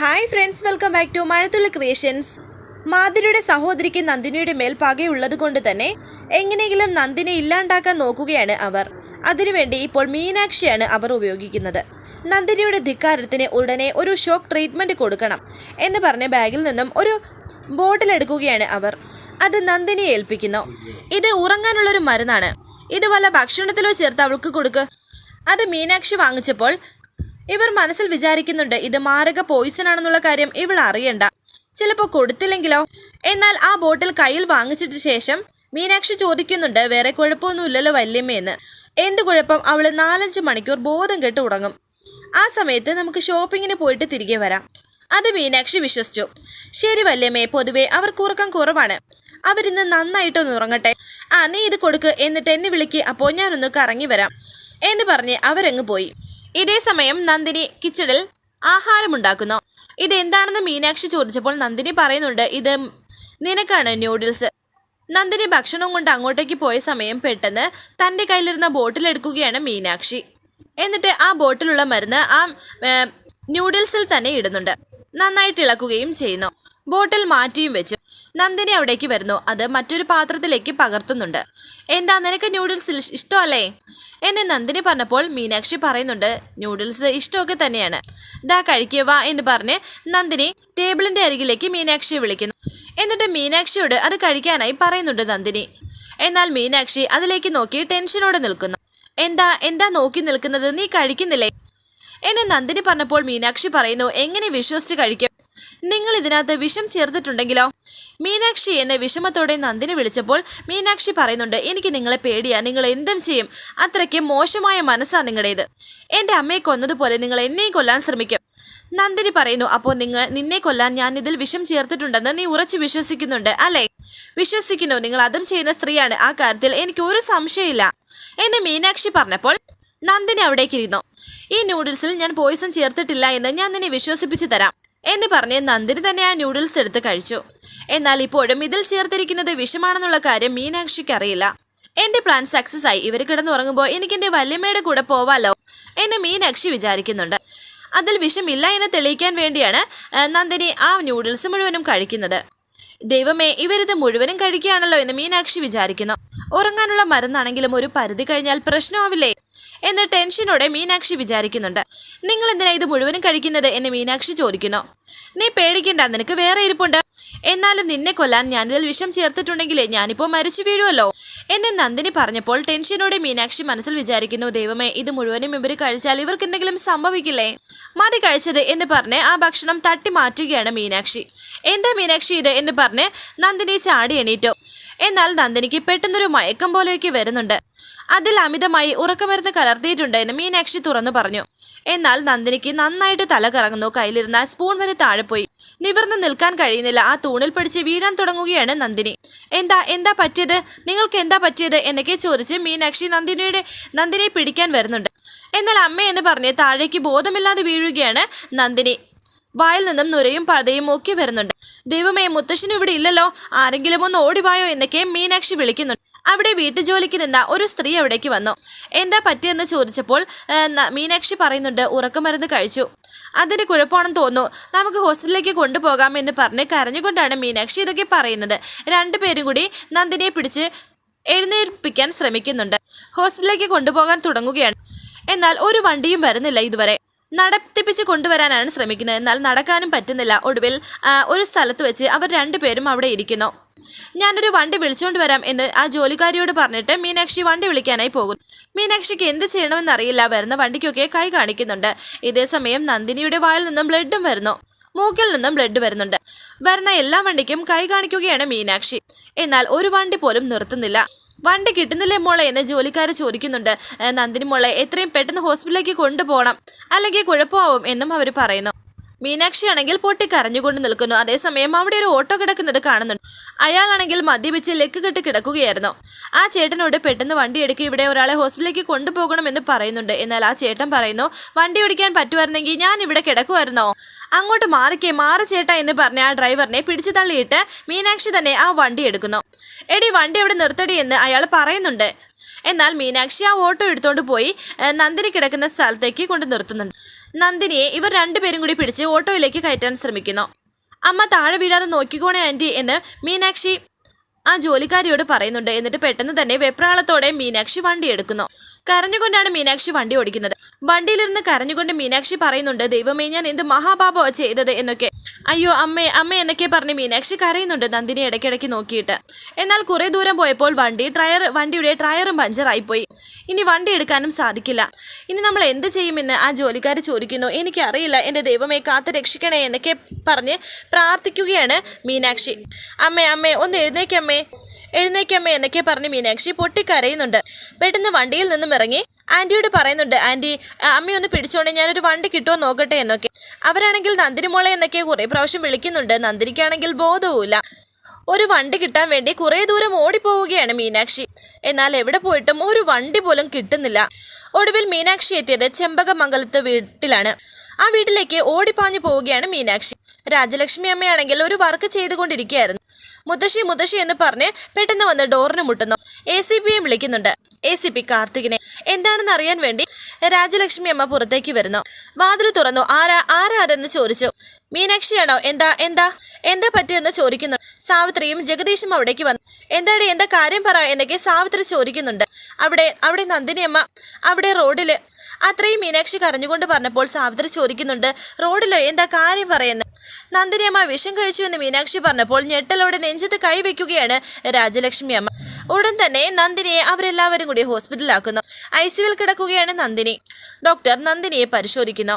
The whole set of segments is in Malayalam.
Hi friends welcome back to Mazhathulli creations മാധുരിയുടെ സഹോദരിക്ക് നന്ദിനിയുടെ മേൽ പകയുള്ളത് കൊണ്ട് തന്നെ എങ്ങനെയെങ്കിലും നന്ദിനെ ഇല്ലാണ്ടാക്കാൻ നോക്കുകയാണ് അവർ. അതിനുവേണ്ടി ഇപ്പോൾ മീനാക്ഷിയാണ് അവർ ഉപയോഗിക്കുന്നത്. നന്ദിനിയുടെ ധിക്കാരത്തിന് ഉടനെ ഒരു ഷോക്ക് ട്രീറ്റ്മെന്റ് കൊടുക്കണം എന്ന് പറഞ്ഞ് ബാഗിൽ നിന്നും ഒരു ബോട്ടിൽ എടുക്കുകയാണ് അവർ. അത് നന്ദിനിയെ ഏൽപ്പിക്കുന്നു. ഇത് ഉറങ്ങാനുള്ളൊരു മരുന്നാണ്. ഇത് വല്ല ഭക്ഷണത്തിലോ ചേർത്ത് അവൾക്ക് കൊടുക്കുക അത് മീനാക്ഷി വാങ്ങിച്ചപ്പോൾ ഇവർ മനസ്സിൽ വിചാരിക്കുന്നുണ്ട് ഇത് മാരക പോയിസൺ ആണെന്നുള്ള കാര്യം ഇവൾ അറിയണ്ട. ചിലപ്പോൾ കൊടുത്തില്ലെങ്കിലോ? എന്നാൽ ആ ബോട്ടിൽ കയ്യിൽ വാങ്ങിച്ചിട്ട് ശേഷം മീനാക്ഷി ചോദിക്കുന്നുണ്ട് വേറെ കുഴപ്പമൊന്നുമില്ലല്ലോ വല്യമ്മയെന്ന് എന്ത് കുഴപ്പം? അവൾ നാലഞ്ച് മണിക്കൂർ ബോധം കെട്ട് ഉടങ്ങും ആ സമയത്ത് നമുക്ക് ഷോപ്പിങ്ങിന് പോയിട്ട് തിരികെ വരാം. അത് മീനാക്ഷി വിശ്വസിച്ചു. ശരി വല്യമ്മേ പൊതുവെ അവർക്ക് ഉറക്കം കുറവാണ്. അവരിന്ന് നന്നായിട്ടൊന്ന് ഉറങ്ങട്ടെ. ആ നീ ഇത് കൊടുക്ക് എന്നിട്ട് എന്നെ വിളിക്ക് അപ്പോൾ ഞാനൊന്ന് കറങ്ങി വരാം. എന്ന് പറഞ്ഞ് അവരങ്ങ് പോയി. ഇതേ സമയം നന്ദിനി കിച്ചണിൽ ആഹാരമുണ്ടാക്കുന്നു. ഇതെന്താണെന്ന് മീനാക്ഷി ചോദിച്ചപ്പോൾ നന്ദിനി പറയുന്നുണ്ട് ഇത് നിനക്കാണ് ന്യൂഡിൽസ്. നന്ദിനി ഭക്ഷണം കൊണ്ട് അങ്ങോട്ടേക്ക് പോയ സമയം പെട്ടെന്ന് തന്റെ കയ്യിലിരുന്ന ബോട്ടിൽ എടുക്കുകയാണ് മീനാക്ഷി. എന്നിട്ട് ആ ബോട്ടിലുള്ള മരുന്ന് ആ ന്യൂഡിൽസിൽ തന്നെ ഇടുന്നുണ്ട്. നന്നായിട്ട് ഇളക്കുകയും ചെയ്യുന്നു. ബോട്ടിൽ മാറ്റിയും വെച്ചു നന്ദിനി അവിടേക്ക് വരുന്നു. അത് മറ്റൊരു പാത്രത്തിലേക്ക് പകർത്തുന്നുണ്ട്. എന്താ നിനക്ക് ന്യൂഡിൽസ് ഇഷ്ടമല്ലേ? എന്നെ നന്ദിനി പറഞ്ഞപ്പോൾ മീനാക്ഷി പറയുന്നുണ്ട് ന്യൂഡിൽസ് ഇഷ്ടമൊക്കെ തന്നെയാണ്. ദാ കഴിക്കുക എന്ന് പറഞ്ഞ് നന്ദിനി ടേബിളിന്റെ അരികിലേക്ക് മീനാക്ഷിയെ വിളിക്കുന്നു. എന്നിട്ട് മീനാക്ഷിയോട് അത് കഴിക്കാനായി പറയുന്നുണ്ട് നന്ദിനി. എന്നാൽ മീനാക്ഷി അതിലേക്ക് നോക്കി ടെൻഷനോടെ നിൽക്കുന്നു. എന്താ എന്താ നോക്കി നിൽക്കുന്നത്? നീ കഴിക്കുന്നില്ലേ? എന്നെ നന്ദിനി പറഞ്ഞപ്പോൾ മീനാക്ഷി പറയുന്നു എങ്ങനെ വിശ്വസിച്ച് കഴിക്കും? നിങ്ങൾ ഇതിനകത്ത് വിഷം ചേർത്തിട്ടുണ്ടെങ്കിലോ? മീനാക്ഷി എന്നെ വിഷമത്തോടെ നന്ദിനെ വിളിച്ചപ്പോൾ മീനാക്ഷി പറയുന്നുണ്ട് എനിക്ക് നിങ്ങളെ പേടിയാ നിങ്ങൾ എന്തും ചെയ്യും. അത്രയ്ക്ക് മോശമായ മനസ്സാണ് നിങ്ങളുടേത്. എന്റെ അമ്മയെ കൊന്നതുപോലെ നിങ്ങൾ എന്നെയും കൊല്ലാൻ ശ്രമിക്കും. നന്ദിനി പറയുന്നു അപ്പോൾ നിങ്ങൾ നിന്നെ കൊല്ലാൻ ഞാൻ ഇതിൽ വിഷം ചേർത്തിട്ടുണ്ടെന്ന് നീ ഉറച്ചു വിശ്വസിക്കുന്നുണ്ട് അല്ലേ? വിശ്വസിക്കുന്നു നിങ്ങൾ അതും ചെയ്യുന്ന സ്ത്രീയാണ്. ആ കാര്യത്തിൽ എനിക്ക് ഒരു സംശയമില്ല. എന്നെ മീനാക്ഷി പറഞ്ഞപ്പോൾ നന്ദിനി അവിടേക്കിരുന്നു ഈ നൂഡിൽസിൽ ഞാൻ പോയിസൺ ചേർത്തിട്ടില്ല എന്ന് ഞാൻ നിന്നെ വിശ്വസിപ്പിച്ചു തരാം. എന്ന് പറഞ്ഞ് നന്ദിനി തന്നെ ആ ന്യൂഡിൽസ് എടുത്ത് കഴിച്ചു. എന്നാൽ ഇപ്പോഴും ഇതിൽ ചേർത്തിരിക്കുന്നത് വിഷമാണെന്നുള്ള കാര്യം മീനാക്ഷിക്ക് അറിയില്ല. എന്റെ പ്ലാൻ സക്സസ് ആയി. ഇവർ കിടന്നുറങ്ങുമ്പോൾ എനിക്ക് എന്റെ വല്യമ്മയുടെ കൂടെ പോവാലോ എന്ന് മീനാക്ഷി വിചാരിക്കുന്നുണ്ട്. അതിൽ വിഷമില്ല എന്ന് തെളിയിക്കാൻ വേണ്ടിയാണ് നന്ദിനി ആ ന്യൂഡിൽസ് മുഴുവനും കഴിക്കുന്നത്. ദൈവമേ ഇവരിത് മുഴുവനും കഴിക്കുകയാണല്ലോ എന്ന് മീനാക്ഷി വിചാരിക്കുന്നു. ഉറങ്ങാനുള്ള മരുന്നാണെങ്കിലും ഒരു പരിധി കഴിഞ്ഞാൽ പ്രശ്നമാവില്ലേ? എന്ന് ടെൻഷനോടെ മീനാക്ഷി വിചാരിക്കുന്നുണ്ട്. നിങ്ങൾ എന്തിനാ ഇത് മുഴുവനും കഴിക്കുന്നത്? എന്ന് മീനാക്ഷി ചോദിക്കുന്നു. നീ പേടിക്കണ്ട നിനക്ക് വേറെ ഇരിപ്പുണ്ട്. എന്നാലും നിന്നെ കൊല്ലാൻ ഞാനിതിൽ വിഷം ചേർത്തിട്ടുണ്ടെങ്കിലേ ഞാനിപ്പോൾ മരിച്ചു വീഴുമല്ലോ എന്നെ നന്ദിനി പറഞ്ഞപ്പോൾ ടെൻഷനോടെ മീനാക്ഷി മനസ്സിൽ വിചാരിക്കുന്നു ദൈവമേ ഇത് മുഴുവനും ഇവർ കഴിച്ചാൽ ഇവർക്ക് എന്തെങ്കിലും സംഭവിക്കില്ലേ? മതി കഴിച്ചത് എന്ന് പറഞ്ഞ് ആ ഭക്ഷണം തട്ടി മാറ്റുകയാണ് മീനാക്ഷി. എന്താ മീനാക്ഷി ഇത്? എന്ന് പറഞ്ഞ് നന്ദിനി ചാടി എണീറ്റു. എന്നാൽ നന്ദിനിക്ക് പെട്ടെന്നൊരു മയക്കം പോലെയൊക്കെ വരുന്നുണ്ട്. അതിൽ അമിതമായി ഉറക്കമരുന്ന് കലർത്തിയിട്ടുണ്ടെന്ന് മീനാക്ഷി തുറന്നു പറഞ്ഞു. എന്നാൽ നന്ദിനിക്ക് നന്നായിട്ട് തല കറങ്ങുന്നു. കയ്യിലിരുന്ന സ്പൂൺ വരെ താഴെ പോയി. നിവർന്ന് നിൽക്കാൻ കഴിയുന്നില്ല. ആ തൂണിൽ പിടിച്ച് വീഴാൻ തുടങ്ങുകയാണ് നന്ദിനി. എന്താ എന്താ പറ്റിയത്? നിങ്ങൾക്ക് എന്താ പറ്റിയത്? എന്നൊക്കെ ചോദിച്ച് മീനാക്ഷി നന്ദിനിയുടെ നന്ദിനിയെ പിടിക്കാൻ വരുന്നുണ്ട്. എന്നാൽ അമ്മ എന്ന് പറഞ്ഞ് താഴേക്ക് ബോധമില്ലാതെ വീഴുകയാണ് നന്ദിനി. വായിൽ നിന്നും നുരയും പതയും ഒക്കെ വരുന്നുണ്ട്. ദൈവമേ മുത്തശ്ശനും ഇവിടെ ഇല്ലല്ലോ. ആരെങ്കിലും ഒന്ന് ഓടിവായോ എന്നൊക്കെ മീനാക്ഷി വിളിക്കുന്നുണ്ട്. അവിടെ വീട്ടുജോലിക്ക് നിന്ന ഒരു സ്ത്രീ അവിടേക്ക് വന്നു. എന്താ പറ്റിയെന്ന് ചോദിച്ചപ്പോൾ മീനാക്ഷി പറയുന്നുണ്ട് ഉറക്കമരുന്ന് കഴിച്ചു. അതിന്റെ കുഴപ്പമാണെന്ന് തോന്നുന്നു. നമുക്ക് ഹോസ്പിറ്റലിലേക്ക് കൊണ്ടുപോകാം എന്ന് പറഞ്ഞ് കരഞ്ഞുകൊണ്ടാണ് മീനാക്ഷി ഇതൊക്കെ പറയുന്നത്. രണ്ടുപേരും കൂടി നന്ദിനിയെ പിടിച്ച് എഴുന്നേൽപ്പിക്കാൻ ശ്രമിക്കുന്നുണ്ട്. ഹോസ്പിറ്റലിലേക്ക് കൊണ്ടുപോകാൻ തുടങ്ങുകയാണ്. എന്നാൽ ഒരു വണ്ടിയും വരുന്നില്ല ഇതുവരെ. നടത്തിപ്പിച്ച് കൊണ്ടുവരാനാണ് ശ്രമിക്കുന്നത്. എന്നാൽ നടക്കാനും പറ്റുന്നില്ല. ഒടുവിൽ ഒരു സ്ഥലത്ത് വെച്ച് അവർ രണ്ടുപേരും അവിടെ ഇരിക്കുന്നു. ഞാനൊരു വണ്ടി വിളിച്ചുകൊണ്ട് വരാം എന്ന് ആ ജോലിക്കാരിയോട് പറഞ്ഞിട്ട് മീനാക്ഷി വണ്ടി വിളിക്കാനായി പോകുന്നു. മീനാക്ഷിക്ക് എന്ത് ചെയ്യണമെന്നറിയില്ല. വരുന്ന വണ്ടിക്കൊക്കെ കൈ കാണിക്കുന്നുണ്ട്. ഇതേ സമയം നന്ദിനിയുടെ വായിൽ നിന്നും ബ്ലഡും വരുന്നു. മൂക്കിൽ നിന്നും ബ്ലഡ് വരുന്നുണ്ട്. വരുന്ന എല്ലാ വണ്ടിക്കും കൈ കാണിക്കുകയാണ് മീനാക്ഷി. എന്നാൽ ഒരു വണ്ടി പോലും നിർത്തുന്നില്ല. വണ്ടി കിട്ടുന്നില്ലേ മോളെ എന്ന് ജോലിക്കാർ ചോദിക്കുന്നുണ്ട്. "ഏ, നന്ദിനി മോളെ എത്രയും പെട്ടെന്ന് ഹോസ്പിറ്റലിലേക്ക് കൊണ്ടുപോകണം. അല്ലെങ്കിൽ കുഴപ്പമാവും എന്നും അവർ പറയുന്നു. മീനാക്ഷി ആണെങ്കിൽ പൊട്ടിക്കരഞ്ഞുകൊണ്ട് നിൽക്കുന്നു. അതേസമയം അവിടെ ഒരു ഓട്ടോ കിടക്കുന്നത് കാണുന്നുണ്ട്. അയാളാണെങ്കിൽ മദ്യപിച്ച് ലെക്ക് കെട്ട് കിടക്കുകയായിരുന്നു. ആ ചേട്ടനോട് പെട്ടെന്ന് വണ്ടി എടുക്കുക ഇവിടെ ഒരാളെ ഹോസ്പിറ്റലിലേക്ക് കൊണ്ടുപോകണമെന്ന് പറയുന്നുണ്ട്. എന്നാൽ ആ ചേട്ടൻ പറയുന്നു വണ്ടി ഓടിക്കാൻ പറ്റുമായിരുന്നെങ്കിൽ ഞാൻ ഇവിടെ കിടക്കുമായിരുന്നോ? അങ്ങോട്ട് മാറിക്കേ മാറി ചേട്ടാ എന്ന് പറഞ്ഞ ആ ഡ്രൈവറിനെ പിടിച്ചു തള്ളിയിട്ട് മീനാക്ഷി തന്നെ ആ വണ്ടി എടുക്കുന്നു. എടി വണ്ടി അവിടെ നിർത്തടി എന്ന് അയാൾ പറയുന്നുണ്ട്. എന്നാൽ മീനാക്ഷി ആ ഓട്ടോ എടുത്തുകൊണ്ട് പോയി നന്ദിനി കിടക്കുന്ന സ്ഥലത്തേക്ക് കൊണ്ട് നിർത്തുന്നുണ്ട്. നന്ദിനിയെ ഇവർ രണ്ടുപേരും കൂടി പിടിച്ച് ഓട്ടോയിലേക്ക് കയറ്റാൻ ശ്രമിക്കുന്നു. അമ്മ താഴെ വീഴാതെ നോക്കിക്കോണേ ആന്റി എന്ന് മീനാക്ഷി ആ ജോലിക്കാരിയോട് പറയുന്നുണ്ട്. എന്നിട്ട് പെട്ടെന്ന് തന്നെ വെപ്രാളത്തോടെ മീനാക്ഷി വണ്ടി എടുക്കുന്നു. കരഞ്ഞുകൊണ്ടാണ് മീനാക്ഷി വണ്ടി ഓടിക്കുന്നത്. വണ്ടിയിലിരുന്ന് കരഞ്ഞുകൊണ്ട് മീനാക്ഷി പറയുന്നുണ്ട് ദൈവമേ ഞാൻ എന്ത് മഹാപാപമാ ചെയ്തത്? എന്നൊക്കെ. അയ്യോ അമ്മേ അമ്മ എന്നൊക്കെ പറഞ്ഞ് മീനാക്ഷി കരയുന്നുണ്ട് നന്ദിനി ഇടയ്ക്കിടയ്ക്ക് നോക്കിയിട്ട്. എന്നാൽ കുറെ ദൂരം പോയപ്പോൾ വണ്ടി ടയർ വണ്ടിയുടെ ടയറും പഞ്ചറായിപ്പോയി ഇനി വണ്ടി എടുക്കാനും സാധിക്കില്ല. ഇനി നമ്മൾ എന്ത് ചെയ്യുമെന്ന് ആ ജോലിക്കാർ ചോദിക്കുന്നു. എനിക്കറിയില്ല എന്റെ ദൈവമേ കാത്ത് രക്ഷിക്കണേ എന്നൊക്കെ പറഞ്ഞ് പ്രാർത്ഥിക്കുകയാണ് മീനാക്ഷി. അമ്മേ അമ്മേ ഒന്ന് എഴുന്നേക്കമ്മേ എഴുന്നേക്കമ്മേ എന്നൊക്കെ പറഞ്ഞ് മീനാക്ഷി പൊട്ടിക്കരയുന്നുണ്ട്. പെട്ടെന്ന് വണ്ടിയിൽ നിന്നും ഇറങ്ങി ആന്റിയോട് പറയുന്നുണ്ട് ആന്റി അമ്മയൊന്ന് പിടിച്ചോണ്ട് ഞാനൊരു വണ്ടി കിട്ടുമോ നോക്കട്ടെ എന്നൊക്കെ. അവരാണെങ്കിൽ നന്ദിനി മോളെ എന്നൊക്കെ കുറേ പ്രാവശ്യം വിളിക്കുന്നുണ്ട്. നന്ദിനിക്കാണെങ്കിൽ ബോധവുമില്ല. ഒരു വണ്ടി കിട്ടാൻ വേണ്ടി കുറേ ദൂരം ഓടിപ്പോവുകയാണ് മീനാക്ഷി. എന്നാൽ എവിടെ പോയിട്ടും ഒരു വണ്ടി പോലും കിട്ടുന്നില്ല. ഒടുവിൽ മീനാക്ഷി എത്തിയത് ചെമ്പകമംഗലത്ത് വീട്ടിലാണ്. ആ വീട്ടിലേക്ക് ഓടിപ്പാഞ്ഞു പോവുകയാണ് മീനാക്ഷി. രാജലക്ഷ്മി അമ്മയാണെങ്കിൽ ഒരു വർക്ക് ചെയ്തുകൊണ്ടിരിക്കുകയായിരുന്നു. മുത്തശ്ശി മുത്തശ്ശി എന്ന് പറഞ്ഞ് പെട്ടെന്ന് വന്ന് ഡോറിന് മുട്ടുന്നു. എ സി വിളിക്കുന്നുണ്ട്. എ സി പി കാർത്തികിനെ. എന്താണെന്ന് അറിയാൻ വേണ്ടി രാജലക്ഷ്മി അമ്മ പുറത്തേക്ക് വരുന്നു. വാതിൽ തുറന്നു. ആരാ ആരാരെന്ന് ചോദിച്ചു. മീനാക്ഷിയാണോ? എന്താ എന്താ എന്താ പറ്റിയെന്ന് ചോദിക്കുന്നു. സാവിത്രിയും ജഗദീഷും അവിടേക്ക് വന്നു. എന്താടി എന്താ കാര്യം പറ എന്നൊക്കെ സാവിത്രി ചോദിക്കുന്നുണ്ട്. അവിടെ അവിടെ നന്ദിനിയമ്മ അവിടെ റോഡിൽ. അത്രയും മീനാക്ഷി കരഞ്ഞുകൊണ്ട് പറഞ്ഞപ്പോൾ സാവിത്രി ചോദിക്കുന്നുണ്ട് റോഡിലോ? എന്താ കാര്യം പറയുന്നത് നന്ദിനിയമ്മ വിഷം കഴിച്ചു എന്ന് മീനാക്ഷി പറഞ്ഞപ്പോൾ ഞെട്ടലോടെ നെഞ്ചത്ത് കൈവയ്ക്കുകയാണ് രാജലക്ഷ്മി അമ്മ. ഉടൻ തന്നെ നന്ദിനിയെ അവരെല്ലാവരും കൂടി ഹോസ്പിറ്റലിലാക്കുന്നു. ഐ സിയുവിൽ കിടക്കുകയാണ് നന്ദിനി. ഡോക്ടർ നന്ദിനിയെ പരിശോധിക്കുന്നു.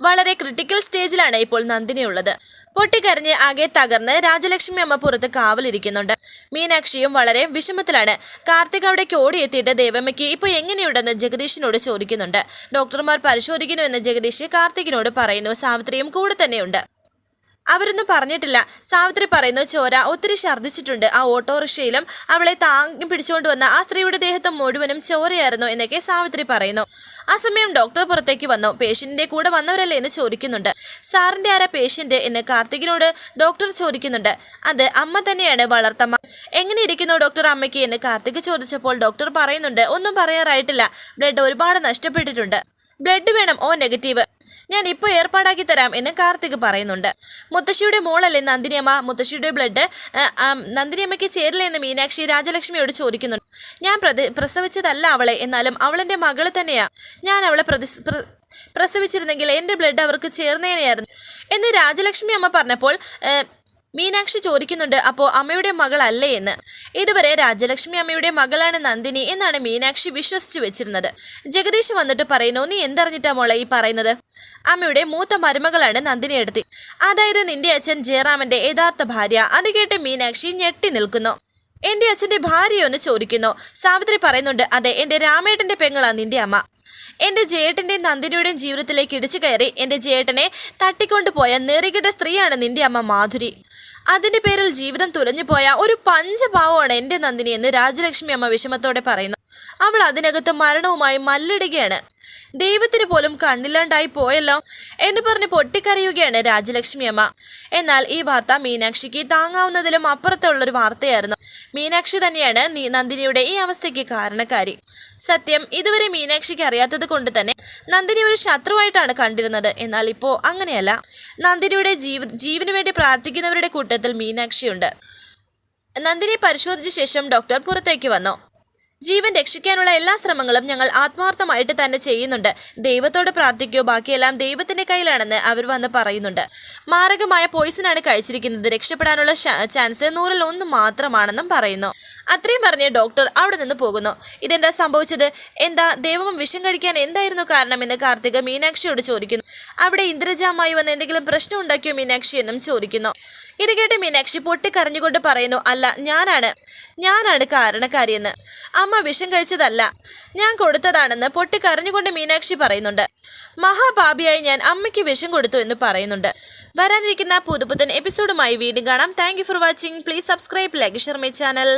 വളരെ ക്രിട്ടിക്കൽ സ്റ്റേജിലാണ് ഇപ്പോൾ നന്ദിനി ഉള്ളത് പൊട്ടിക്കരഞ്ഞ് ആകെ തകർന്ന് രാജലക്ഷ്മി അമ്മ പുറത്ത് കാവലിരിക്കുന്നുണ്ട്. മീനാക്ഷിയും വളരെ വിഷമത്തിലാണ്. കാർത്തിക് അവിടേക്ക് ഓടിയെത്തിയിട്ട് ദേവമ്മയ്ക്ക് ഇപ്പോൾ എങ്ങനെയുണ്ടെന്ന് ജഗദീഷിനോട് ചോദിക്കുന്നുണ്ട്. ഡോക്ടർമാർ പരിശോധിക്കുന്നു എന്ന് ജഗദീഷ് കാർത്തികിനോട് പറയുന്നു. സാവിത്രിയും കൂടെ തന്നെയുണ്ട്. അവരൊന്നും പറഞ്ഞിട്ടില്ല. സാവിത്രി പറയുന്നു ചോര ഒത്തിരി ഛർദ്ദിച്ചിട്ടുണ്ട്. ആ ഓട്ടോറിക്ഷയിലും അവളെ താങ്ങി പിടിച്ചുകൊണ്ട് വന്ന ആ സ്ത്രീയുടെ ദേഹത്ത് മുഴുവനും ചോരയായിരുന്നു എന്നൊക്കെ സാവിത്രി പറയുന്നു. ആ സമയം ഡോക്ടർ പുറത്തേക്ക് വന്നു. പേഷ്യന്റിന്റെ കൂടെ വന്നവരല്ലേ? എന്ന് ചോദിക്കുന്നുണ്ട്. സാറിന്റെ ആരാ പേഷ്യന്റ്? എന്ന് കാർത്തികിനോട് ഡോക്ടർ ചോദിക്കുന്നുണ്ട്. അത് അമ്മ തന്നെയാണ് വളർത്തമ്മ. എങ്ങനെ ഇരിക്കുന്നു ഡോക്ടർ അമ്മയ്ക്ക്? എന്ന് കാർത്തിക് ചോദിച്ചപ്പോൾ ഡോക്ടർ പറയുന്നുണ്ട്. ഒന്നും പറയാറായിട്ടില്ല. ബ്ലഡ് ഒരുപാട് നഷ്ടപ്പെട്ടിട്ടുണ്ട്. ബ്ലഡ് വേണം ഓ നെഗറ്റീവ്. ഞാൻ ഇപ്പോൾ ഏർപ്പാടാക്കി തരാം എന്ന് കാർത്തിക് പറയുന്നുണ്ട്. മുത്തശ്ശിയുടെ മോളല്ലേ നന്ദിനിയമ്മ? മുത്തശ്ശിയുടെ ബ്ലഡ് നന്ദിനിയമ്മയ്ക്ക് ചേരില്ല എന്ന് മീനാക്ഷി രാജലക്ഷ്മിയോട് ചോദിക്കുന്നുണ്ട്. ഞാൻ പ്രസവിച്ചതല്ല അവളെ എന്നാലും അവളെന്റെ മകൾ തന്നെയാ. ഞാൻ അവളെ പ്രസവിച്ചിരുന്നെങ്കിൽ എന്റെ ബ്ലഡ് അവർക്ക് ചേർന്നേനെയായിരുന്നു. എന്ന് രാജലക്ഷ്മി അമ്മ പറഞ്ഞപ്പോൾ മീനാക്ഷി ചോദിക്കുന്നുണ്ട് അപ്പോൾ അമ്മയുടെ മകളല്ലേ എന്ന്? ഇതുവരെ രാജലക്ഷ്മി അമ്മയുടെ മകളാണ് നന്ദിനി എന്നാണ് മീനാക്ഷി വിശ്വസിച്ച് വെച്ചിരുന്നത്. ജഗദീഷ് വന്നിട്ട് പറയുന്നു നീ എന്തറിഞ്ഞിട്ടാ മോളെ ഈ പറയുന്നത്? അമ്മയുടെ മൂത്ത മരുമകളാണ് നന്ദിനി എടുത്തി. അതായത് നിന്റെ അച്ഛൻ ജയറാമന്റെ യഥാർത്ഥ ഭാര്യ. അത് കേട്ട് മീനാക്ഷി ഞെട്ടി നിൽക്കുന്നു. എന്റെ അച്ഛന്റെ ഭാര്യയൊന്ന് ചോദിക്കുന്നു. സാവിത്രി പറയുന്നുണ്ട് അതെ എന്റെ രാമേട്ടന്റെ പെങ്ങളാ നിന്റെ അമ്മ. എന്റെ ജേട്ടന്റെയും നന്ദിനിയുടെയും ജീവിതത്തിലേക്ക് ഇടിച്ചു കയറി എന്റെ ജേട്ടനെ തട്ടിക്കൊണ്ടുപോയ നെറികിട്ട സ്ത്രീയാണ് നിന്റെ അമ്മ മാധുരി. അതിന്റെ പേരിൽ ജീവിതം തുലഞ്ഞു പോയ ഒരു പഞ്ചപാവമാണ് എന്റെ നന്ദിനി എന്ന് രാജലക്ഷ്മി അമ്മ വിഷമത്തോടെ പറയുന്നു. അവൾ അതിനകത്ത് മരണവുമായി മല്ലിടുകയാണ് ദൈവത്തിന് പോലും കണ്ണില്ലാണ്ടായി പോയല്ലോ എന്ന് പറഞ്ഞ് പൊട്ടിക്കരയുകയാണ് രാജലക്ഷ്മി അമ്മ. എന്നാൽ ഈ വാർത്ത മീനാക്ഷിക്ക് താങ്ങാവുന്നതിലും അപ്പുറത്തുള്ളൊരു വാർത്തയായിരുന്നു. മീനാക്ഷി തന്നെയാണ് നന്ദിനിയുടെ ഈ അവസ്ഥയ്ക്ക് കാരണക്കാരി. സത്യം ഇതുവരെ മീനാക്ഷിക്ക് അറിയാത്തത് കൊണ്ട് തന്നെ നന്ദിനി ഒരു ശത്രുവായിട്ടാണ് കണ്ടിരുന്നത്. എന്നാൽ ഇപ്പോൾ അങ്ങനെയല്ല. നന്ദിനിയുടെ ജീവ ജീവന് വേണ്ടി പ്രാർത്ഥിക്കുന്നവരുടെ കൂട്ടത്തിൽ മീനാക്ഷിയുണ്ട്. നന്ദിനി പരിശോധിച്ച ശേഷം ഡോക്ടർ പുറത്തേക്ക് വന്നു. ജീവൻ രക്ഷിക്കാനുള്ള എല്ലാ ശ്രമങ്ങളും ഞങ്ങൾ ആത്മാർത്ഥമായിട്ട് തന്നെ ചെയ്യുന്നുണ്ട്. ദൈവത്തോട് പ്രാർത്ഥിക്കൂ ബാക്കിയെല്ലാം ദൈവത്തിന്റെ കയ്യിലാണെന്ന് അവർ വന്ന് പറയുന്നുണ്ട്. മാരകമായ പോയിസനാണ് കഴിച്ചിരിക്കുന്നത്. രക്ഷപ്പെടാനുള്ള ചാൻസ് നൂറിൽ ഒന്ന് മാത്രമാണെന്നും പറയുന്നു. അത്രയും പറഞ്ഞ് ഡോക്ടർ അവിടെ നിന്ന് പോകുന്നു. ഇതെന്താ സംഭവിച്ചത്? എന്താ ദൈവം വിഷം കഴിക്കാൻ എന്തായിരുന്നു കാരണമെന്ന് കാർത്തിക മീനാക്ഷിയോട് ചോദിക്കുന്നു. അവിടെ ഇന്ദ്രജാമായി വന്ന് എന്തെങ്കിലും പ്രശ്നം ഉണ്ടാക്കിയോ മീനാക്ഷി എന്നും ചോദിക്കുന്നു. ഇത് കേട്ട് മീനാക്ഷി പൊട്ടിക്കരഞ്ഞുകൊണ്ട് പറയുന്നു അല്ല ഞാനാണ്. ഞാനാണ് കാരണക്കാരിയെന്ന്. അമ്മ വിഷം കഴിച്ചതല്ല. ഞാൻ കൊടുത്തതാണെന്ന് പൊട്ടിക്കരഞ്ഞുകൊണ്ട് മീനാക്ഷി പറയുന്നുണ്ട്. മഹാഭാപിയായി ഞാൻ അമ്മയ്ക്ക് വിഷം കൊടുത്തു എന്ന് പറയുന്നുണ്ട്. വരാനിരിക്കുന്ന പുതുപുത്തൻ എപ്പിസോഡുമായി വീണ്ടും കാണാം. Thank for watching please subscribe like share my channel